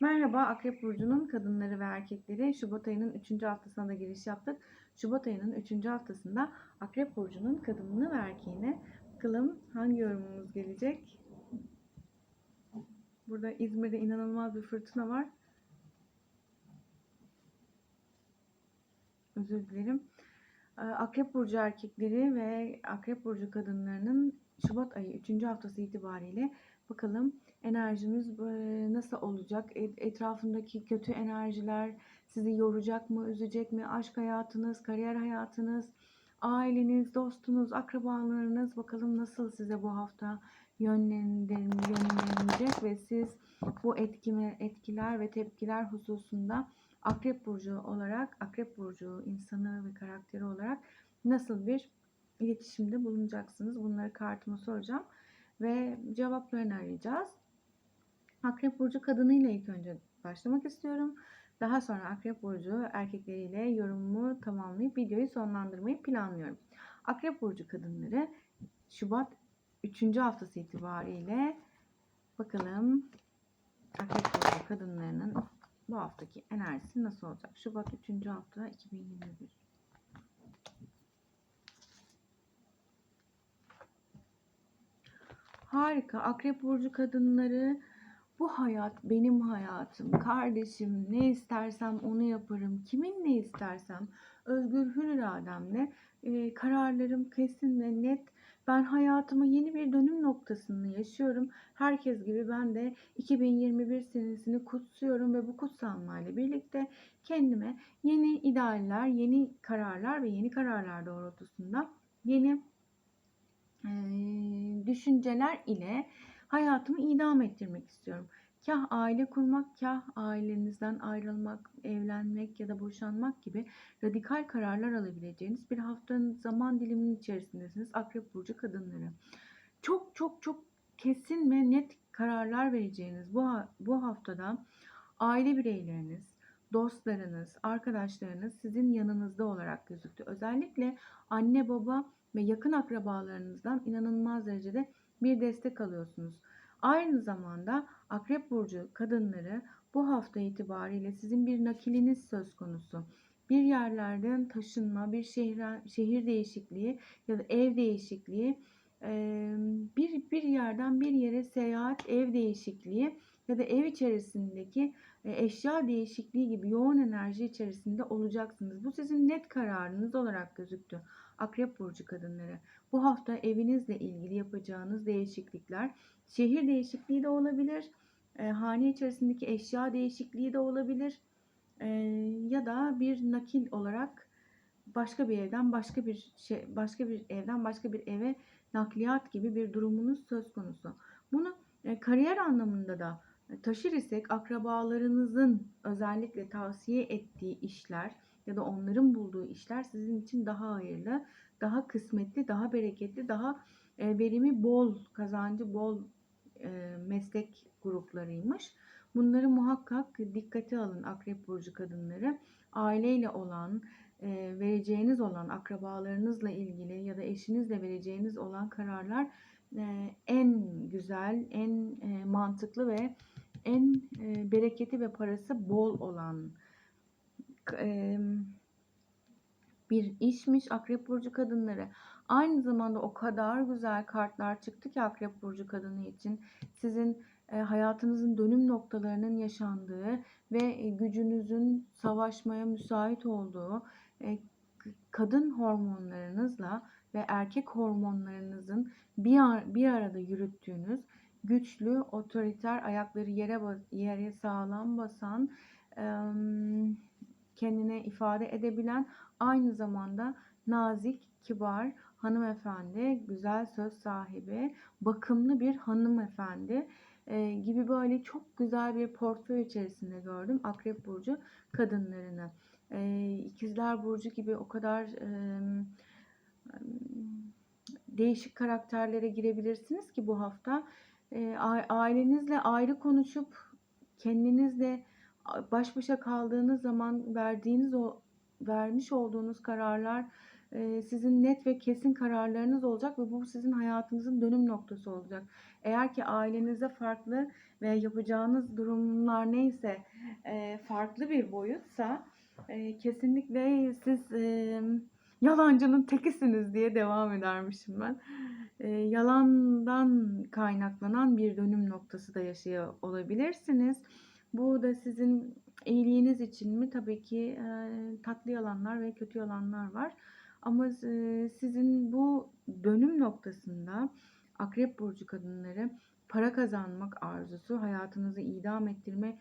Merhaba Akrep Burcu'nun kadınları ve erkekleri Şubat ayının 3. haftasına da giriş yaptık. Şubat ayının 3. haftasında Akrep Burcu'nun kadınını ve erkeğine bakalım hangi yorumumuz gelecek. Burada İzmir'de inanılmaz bir fırtına var. Özür dilerim. Ee, Akrep Burcu erkekleri ve Akrep Burcu kadınlarının Şubat ayı 3. haftası itibariyle bakalım enerjimiz böyle nasıl olacak? E- Etrafındaki kötü enerjiler sizi yoracak mı, üzecek mi? Aşk hayatınız, kariyer hayatınız, aileniz, dostunuz, akrabalarınız bakalım nasıl size bu hafta yönlendirecek ve siz bu etkime, etkiler ve tepkiler hususunda Akrep Burcu olarak, Akrep Burcu insanı ve karakteri olarak nasıl bir iletişimde bulunacaksınız? Bunları kartıma soracağım ve cevaplarını arayacağız. Akrep Burcu kadınıyla ilk önce başlamak istiyorum. Daha sonra Akrep Burcu erkekleriyle yorumumu tamamlayıp videoyu sonlandırmayı planlıyorum. Akrep Burcu kadınları Şubat 3. haftası itibariyle bakalım Akrep Burcu kadınlarının bu haftaki enerjisi nasıl olacak? Şubat 3. hafta 2021. Harika. Akrep Burcu kadınları bu hayat benim hayatım. Kardeşim ne istersem onu yaparım. Kimin ne istersem özgür hür irademle e, kararlarım kesin ve net. Ben hayatıma yeni bir dönüm noktasını yaşıyorum. Herkes gibi ben de 2021 senesini kutsuyorum ve bu kutsanmayla birlikte kendime yeni idealler, yeni kararlar ve yeni kararlar doğrultusunda yeni e, düşünceler ile hayatımı idam ettirmek istiyorum. Kah aile kurmak, kah ailenizden ayrılmak, evlenmek ya da boşanmak gibi radikal kararlar alabileceğiniz bir haftanın zaman diliminin içerisindesiniz Akrep Burcu kadınları. Çok çok çok kesin ve net kararlar vereceğiniz bu, bu haftada aile bireyleriniz, dostlarınız, arkadaşlarınız sizin yanınızda olarak gözüktü. Özellikle anne baba ve yakın akrabalarınızdan inanılmaz derecede bir destek alıyorsunuz. Aynı zamanda Akrep Burcu kadınları bu hafta itibariyle sizin bir nakiliniz söz konusu. Bir yerlerden taşınma, bir şehir, şehir değişikliği ya da ev değişikliği, bir, bir yerden bir yere seyahat, ev değişikliği ya da ev içerisindeki eşya değişikliği gibi yoğun enerji içerisinde olacaksınız. Bu sizin net kararınız olarak gözüktü. Akrep Burcu kadınları. Bu hafta evinizle ilgili yapacağınız değişiklikler, şehir değişikliği de olabilir, e, hane içerisindeki eşya değişikliği de olabilir e, ya da bir nakil olarak başka bir evden başka bir şey, başka bir evden başka bir eve nakliyat gibi bir durumunuz söz konusu. Bunu e, kariyer anlamında da taşır isek akrabalarınızın özellikle tavsiye ettiği işler ya da onların bulduğu işler sizin için daha hayırlı, daha kısmetli, daha bereketli, daha e, verimi bol, kazancı bol e, meslek gruplarıymış. Bunları muhakkak dikkate alın Akrep Burcu kadınları. Aileyle olan, e, vereceğiniz olan akrabalarınızla ilgili ya da eşinizle vereceğiniz olan kararlar en güzel, en mantıklı ve en bereketi ve parası bol olan bir işmiş Akrep Burcu kadınları. Aynı zamanda o kadar güzel kartlar çıktı ki Akrep Burcu kadını için. Sizin hayatınızın dönüm noktalarının yaşandığı ve gücünüzün savaşmaya müsait olduğu kadın hormonlarınızla ve erkek hormonlarınızın bir, ar bir arada yürüttüğünüz güçlü, otoriter, ayakları yere yere sağlam basan, kendine ifade edebilen, aynı zamanda nazik, kibar, hanımefendi, güzel söz sahibi, bakımlı bir hanımefendi e, gibi böyle çok güzel bir portföy içerisinde gördüm Akrep Burcu kadınlarını. E, İkizler Burcu gibi o kadar e, değişik karakterlere girebilirsiniz ki bu hafta. E, ailenizle ayrı konuşup kendinizle baş başa kaldığınız zaman verdiğiniz o vermiş olduğunuz kararlar e, sizin net ve kesin kararlarınız olacak ve bu sizin hayatınızın dönüm noktası olacak. Eğer ki ailenizde farklı ve yapacağınız durumlar neyse e, farklı bir boyutsa e, kesinlikle siz yalancının tekisiniz diye devam edermişim ben. Yalandan kaynaklanan bir dönüm noktası da yaşıyor olabilirsiniz. Bu da sizin iyiliğiniz için mi? Tabii ki e, tatlı yalanlar ve kötü yalanlar var. Ama e, sizin bu dönüm noktasında Akrep Burcu kadınları para kazanmak arzusu, hayatınızı idam ettirme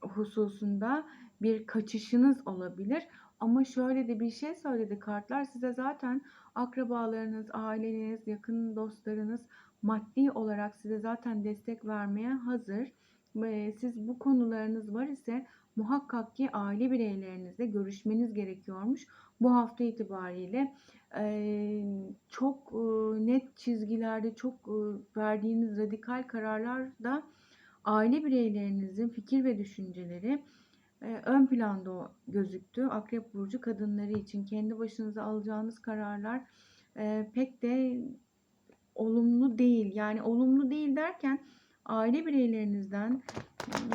hususunda bir kaçışınız olabilir. Ama şöyle de bir şey söyledi kartlar size zaten akrabalarınız, aileniz, yakın dostlarınız maddi olarak size zaten destek vermeye hazır. Siz bu konularınız var ise muhakkak ki aile bireylerinizle görüşmeniz gerekiyormuş. Bu hafta itibariyle çok net çizgilerde çok verdiğiniz radikal kararlarda aile bireylerinizin fikir ve düşünceleri ön planda gözüktü. Akrep burcu kadınları için kendi başınıza alacağınız kararlar pek de olumlu değil. Yani olumlu değil derken aile bireylerinizden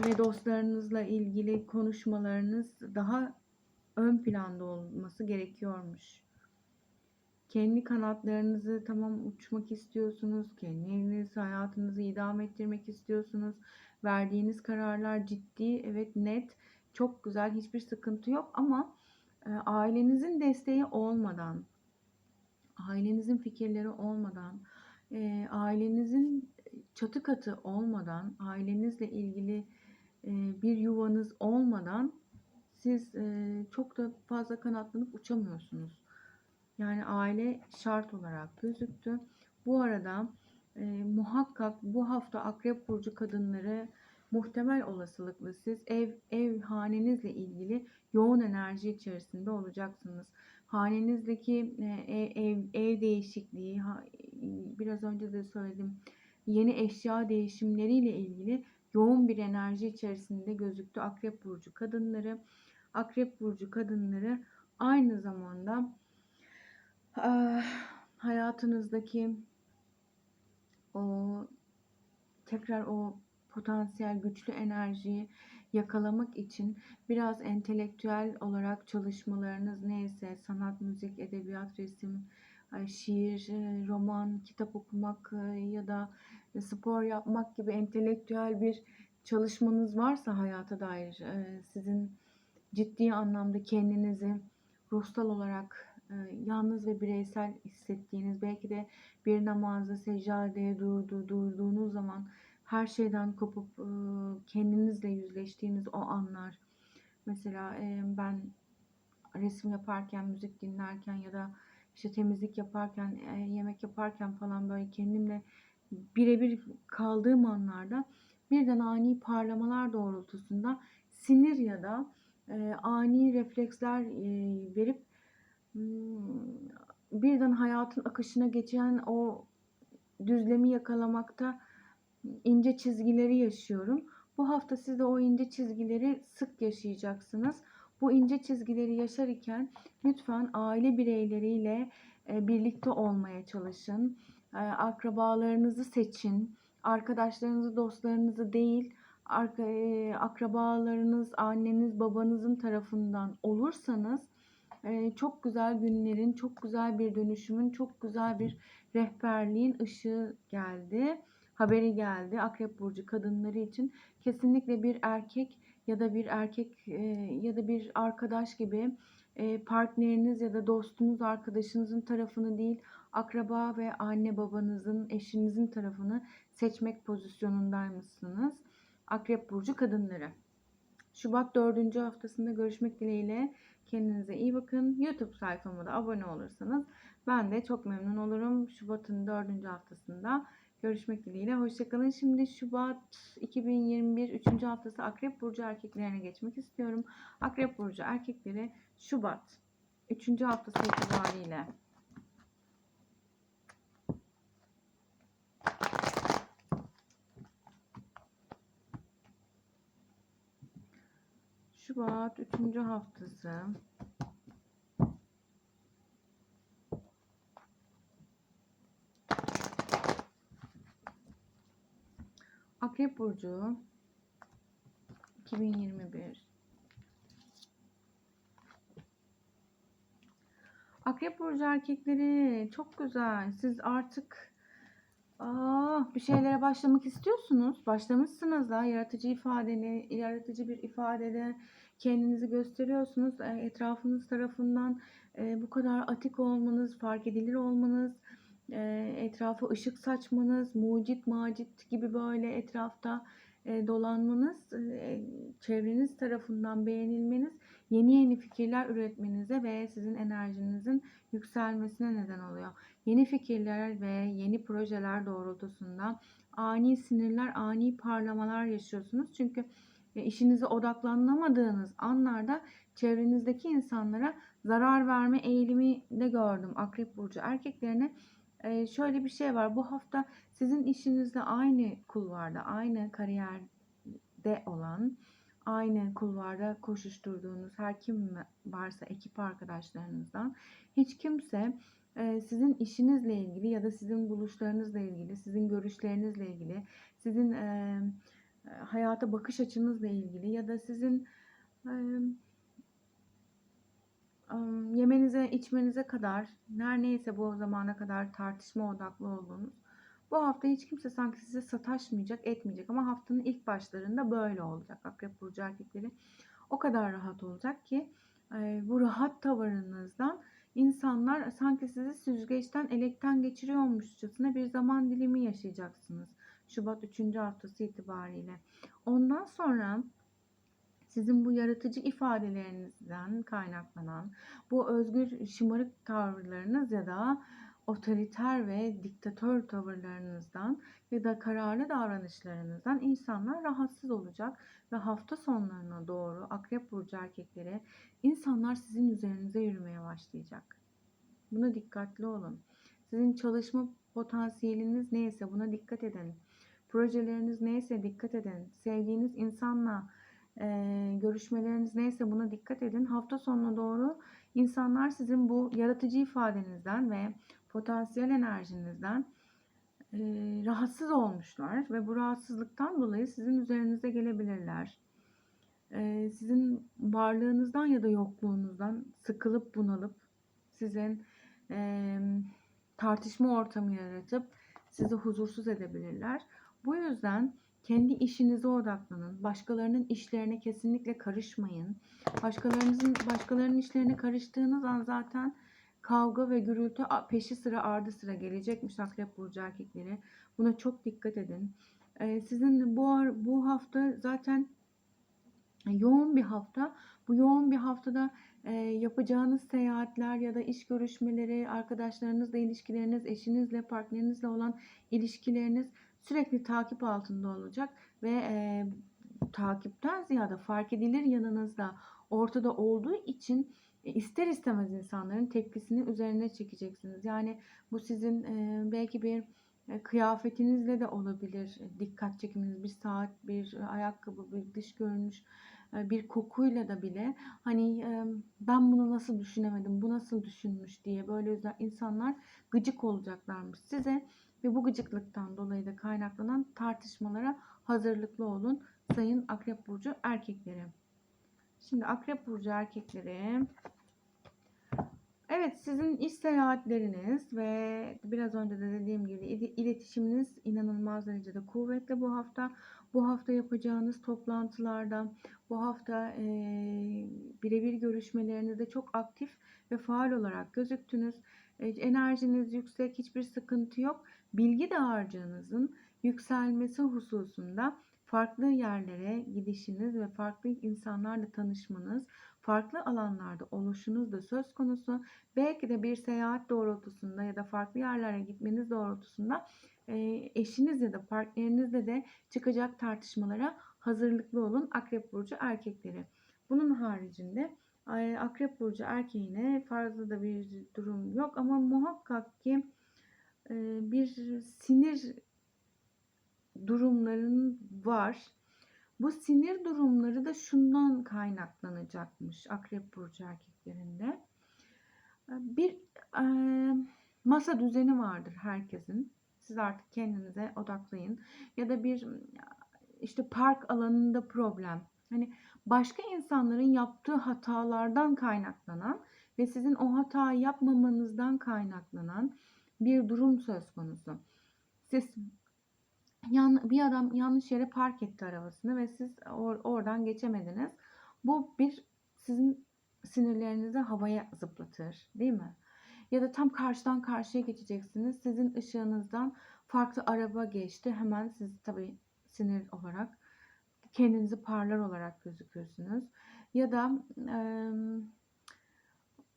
ve dostlarınızla ilgili konuşmalarınız daha ön planda olması gerekiyormuş. Kendi kanatlarınızı tamam uçmak istiyorsunuz. Kendiniz hayatınızı idame ettirmek istiyorsunuz. Verdiğiniz kararlar ciddi, evet net, çok güzel, hiçbir sıkıntı yok ama e, ailenizin desteği olmadan, ailenizin fikirleri olmadan, e, ailenizin çatı katı olmadan, ailenizle ilgili e, bir yuvanız olmadan siz e, çok da fazla kanatlanıp uçamıyorsunuz. Yani aile şart olarak gözüktü. Bu arada e, muhakkak bu hafta Akrep Burcu kadınları muhtemel olasılıkla siz ev, ev hanenizle ilgili yoğun enerji içerisinde olacaksınız. Hanenizdeki e, ev, ev değişikliği, biraz önce de söyledim, yeni eşya değişimleriyle ilgili yoğun bir enerji içerisinde gözüktü Akrep Burcu kadınları. Akrep Burcu kadınları aynı zamanda e, hayatınızdaki o tekrar o potansiyel güçlü enerjiyi yakalamak için biraz entelektüel olarak çalışmalarınız neyse sanat, müzik, edebiyat, resim, şiir, e, roman, kitap okumak e, ya da spor yapmak gibi entelektüel bir çalışmanız varsa hayata dair e, sizin ciddi anlamda kendinizi ruhsal olarak yalnız ve bireysel hissettiğiniz belki de bir namazda secdeye durdu, durduğunuz zaman her şeyden kopup kendinizle yüzleştiğiniz o anlar. Mesela ben resim yaparken, müzik dinlerken ya da işte temizlik yaparken, yemek yaparken falan böyle kendimle birebir kaldığım anlarda birden ani parlamalar doğrultusunda sinir ya da ani refleksler verip birden hayatın akışına geçen o düzlemi yakalamakta ince çizgileri yaşıyorum. Bu hafta siz de o ince çizgileri sık yaşayacaksınız. Bu ince çizgileri yaşar iken lütfen aile bireyleriyle e, birlikte olmaya çalışın. E, akrabalarınızı seçin. Arkadaşlarınızı, dostlarınızı değil, e, akrabalarınız, anneniz, babanızın tarafından olursanız çok güzel günlerin, çok güzel bir dönüşümün, çok güzel bir rehberliğin ışığı geldi haberi geldi. Akrep burcu kadınları için kesinlikle bir erkek ya da bir erkek e, ya da bir arkadaş gibi e, partneriniz ya da dostunuz, arkadaşınızın tarafını değil, akraba ve anne babanızın, eşinizin tarafını seçmek pozisyonundaymışsınız. Akrep burcu kadınları. Şubat 4. haftasında görüşmek dileğiyle. Kendinize iyi bakın. YouTube sayfama da abone olursanız ben de çok memnun olurum. Şubat'ın 4. haftasında Görüşmek dileğiyle. Hoşçakalın. Şimdi Şubat 2021 3. haftası Akrep Burcu erkeklerine geçmek istiyorum. Akrep Burcu erkekleri Şubat 3. haftası itibariyle Şubat 3. haftası Akrep Burcu 2021 Akrep Burcu erkekleri çok güzel. Siz artık aa, bir şeylere başlamak istiyorsunuz. Başlamışsınız da yaratıcı ifadeni, yaratıcı bir ifadede kendinizi gösteriyorsunuz. Etrafınız tarafından e, bu kadar atik olmanız, fark edilir olmanız, e, etrafa ışık saçmanız, mucit macit gibi böyle etrafta e, dolanmanız, e, çevreniz tarafından beğenilmeniz, yeni yeni fikirler üretmenize ve sizin enerjinizin yükselmesine neden oluyor. Yeni fikirler ve yeni projeler doğrultusunda ani sinirler, ani parlamalar yaşıyorsunuz. Çünkü işinize odaklanamadığınız anlarda çevrenizdeki insanlara zarar verme eğilimi de gördüm. Akrep burcu erkeklerine e, şöyle bir şey var. Bu hafta sizin işinizde aynı kulvarda, aynı kariyerde olan, aynı kulvarda koşuşturduğunuz her kim varsa ekip arkadaşlarınızdan hiç kimse e, sizin işinizle ilgili ya da sizin buluşlarınızla ilgili, sizin görüşlerinizle ilgili, sizin e, hayata bakış açınızla ilgili ya da sizin yemenize, içmenize kadar her neyse bu zamana kadar tartışma odaklı olduğunuz bu hafta hiç kimse sanki size sataşmayacak, etmeyecek ama haftanın ilk başlarında böyle olacak. Akrep burcu erkekleri o kadar rahat olacak ki bu rahat tavırınızdan insanlar sanki sizi süzgeçten, elekten geçiriyormuşçasına bir zaman dilimi yaşayacaksınız. Şubat 3. haftası itibariyle. Ondan sonra sizin bu yaratıcı ifadelerinizden kaynaklanan bu özgür şımarık tavırlarınız ya da otoriter ve diktatör tavırlarınızdan ya da kararlı davranışlarınızdan insanlar rahatsız olacak ve hafta sonlarına doğru akrep burcu erkekleri insanlar sizin üzerinize yürümeye başlayacak. Buna dikkatli olun. Sizin çalışma potansiyeliniz neyse buna dikkat edin. Projeleriniz neyse dikkat edin. Sevdiğiniz insanla e, görüşmeleriniz neyse buna dikkat edin. Hafta sonuna doğru insanlar sizin bu yaratıcı ifadenizden ve potansiyel enerjinizden e, rahatsız olmuşlar ve bu rahatsızlıktan dolayı sizin üzerinize gelebilirler. E, sizin varlığınızdan ya da yokluğunuzdan sıkılıp bunalıp sizin e, tartışma ortamı yaratıp sizi huzursuz edebilirler. Bu yüzden kendi işinize odaklanın. Başkalarının işlerine kesinlikle karışmayın. Başkalarınızın başkalarının işlerine karıştığınız an zaten kavga ve gürültü peşi sıra ardı sıra gelecekmiş akrep burcu erkekleri. Buna çok dikkat edin. Ee, sizin bu bu hafta zaten yoğun bir hafta. Bu yoğun bir haftada e, yapacağınız seyahatler ya da iş görüşmeleri, arkadaşlarınızla ilişkileriniz, eşinizle, partnerinizle olan ilişkileriniz sürekli takip altında olacak ve e, takipten ziyade fark edilir yanınızda ortada olduğu için e, ister istemez insanların tepkisini üzerine çekeceksiniz. Yani bu sizin e, belki bir e, kıyafetinizle de olabilir. Dikkat çekiminiz, bir saat, bir ayakkabı, bir dış görünüş, e, bir kokuyla da bile hani e, ben bunu nasıl düşünemedim, bu nasıl düşünmüş diye böyle insanlar gıcık olacaklarmış size ve bu gıcıklıktan dolayı da kaynaklanan tartışmalara hazırlıklı olun sayın Akrep Burcu erkekleri. Şimdi Akrep Burcu erkekleri Evet sizin iş seyahatleriniz ve biraz önce de dediğim gibi iletişiminiz inanılmaz derecede kuvvetli bu hafta. Bu hafta yapacağınız toplantılarda, bu hafta e, birebir görüşmelerinizde çok aktif ve faal olarak gözüktünüz. E, enerjiniz yüksek, hiçbir sıkıntı yok. Bilgi dağarcığınızın yükselmesi hususunda farklı yerlere gidişiniz ve farklı insanlarla tanışmanız, farklı alanlarda oluşunuz da söz konusu. Belki de bir seyahat doğrultusunda ya da farklı yerlere gitmeniz doğrultusunda eşiniz ya da partnerinizle de çıkacak tartışmalara hazırlıklı olun Akrep Burcu erkekleri. Bunun haricinde Akrep Burcu erkeğine fazla da bir durum yok ama muhakkak ki bir sinir durumların var. Bu sinir durumları da şundan kaynaklanacakmış Akrep Burcu erkeklerinde. Bir e, masa düzeni vardır herkesin. Siz artık kendinize odaklayın. Ya da bir işte park alanında problem. Hani başka insanların yaptığı hatalardan kaynaklanan ve sizin o hatayı yapmamanızdan kaynaklanan bir durum söz konusu. Siz yan, bir adam yanlış yere park etti arabasını ve siz or- oradan geçemediniz. Bu bir sizin sinirlerinizi havaya zıplatır, değil mi? Ya da tam karşıdan karşıya geçeceksiniz. Sizin ışığınızdan farklı araba geçti. Hemen siz tabii sinir olarak kendinizi parlar olarak gözükürsünüz. Ya da eee,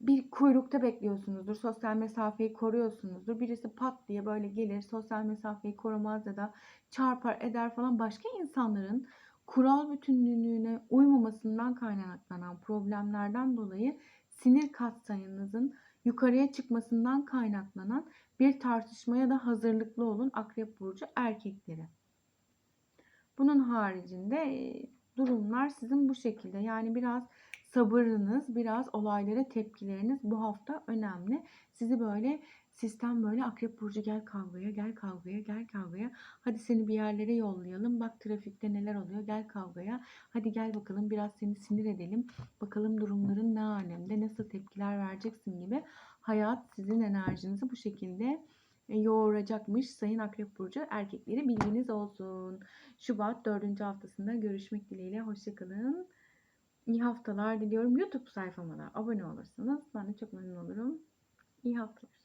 bir kuyrukta bekliyorsunuzdur. Sosyal mesafeyi koruyorsunuzdur. Birisi pat diye böyle gelir, sosyal mesafeyi korumaz ya da çarpar eder falan. Başka insanların kural bütünlüğüne uymamasından kaynaklanan problemlerden dolayı sinir katsayınızın yukarıya çıkmasından kaynaklanan bir tartışmaya da hazırlıklı olun Akrep Burcu erkekleri. Bunun haricinde e, durumlar sizin bu şekilde. Yani biraz sabırınız, biraz olaylara tepkileriniz bu hafta önemli. Sizi böyle sistem böyle Akrep Burcu gel kavgaya, gel kavgaya, gel kavgaya. Hadi seni bir yerlere yollayalım. Bak trafikte neler oluyor. Gel kavgaya. Hadi gel bakalım biraz seni sinir edelim. Bakalım durumların ne alemde, nasıl tepkiler vereceksin gibi. Hayat sizin enerjinizi bu şekilde e, yoğuracakmış Sayın Akrep Burcu erkekleri bilginiz olsun. Şubat 4. haftasında görüşmek dileğiyle. Hoşçakalın. İyi haftalar diliyorum. YouTube sayfama da abone olursanız ben de çok memnun olurum. İyi haftalar.